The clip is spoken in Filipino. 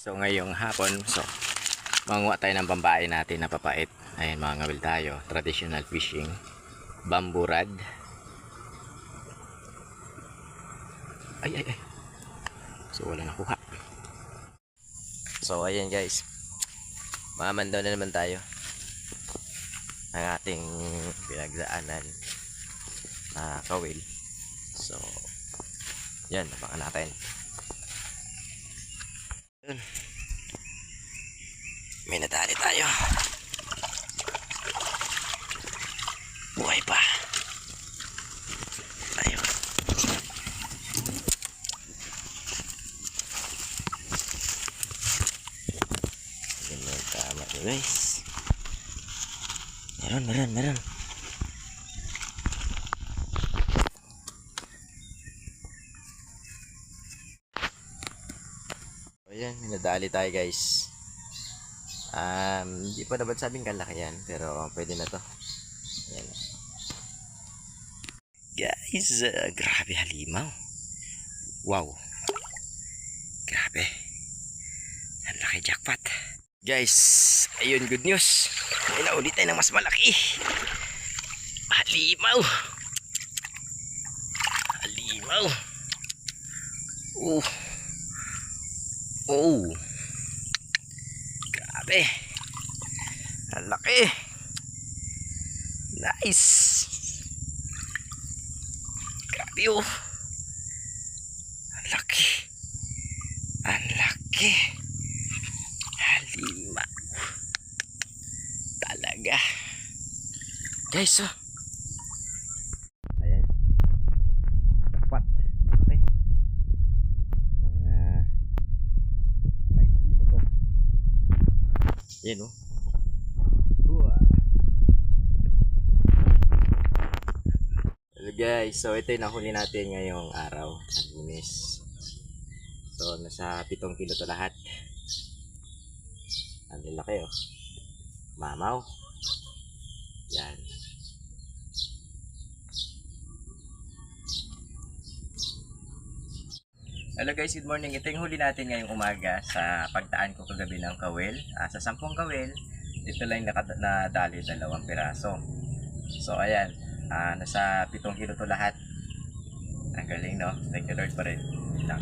So ngayong hapon, so manguha tayo ng pambae natin na papait. Ayun mga ngawil tayo, traditional fishing, bamboo rod. Ay ay ay. So wala nakuha. So ayan guys. Mamandaw na naman tayo. Ang ating pinagdaanan na kawil. So yan, abangan natin. Yun. May nadali tayo. Buhay pa. Ayun. Yan yung tama guys. Meron, meron, meron. Ayan, may nadali tayo guys. Um, hindi pa dapat sabing kalaki yan, pero pwede na to. Ayan. Guys, uh, grabe halimaw. Wow. Grabe. Ang laki jackpot. Guys, ayun good news. May naulit tayo ng mas malaki. Halimaw. Halimaw. Oh. Oh. Grabe. Ang laki. Nice. Grabe oh. Ang laki. Ang. Halima. Talaga. Guys, oh. Ayan. Dapat. Okay. Mga 5 kilo to. Yan oh. Hua. Hello guys, so ito yung nahuli natin ngayong araw, lunes. So nasa 7 kilo to lahat. Ang laki oh. Mamaw. Yan. Hello guys, good morning. Ito yung huli natin ngayong umaga sa pagtaan ko kagabi ng kawil. Ah, sa 10 kawil, ito lang nadali dalawang piraso. So ayan, ah, nasa 7 kilo to lahat. Ang galing no? Thank you Lord pa rin. Lang.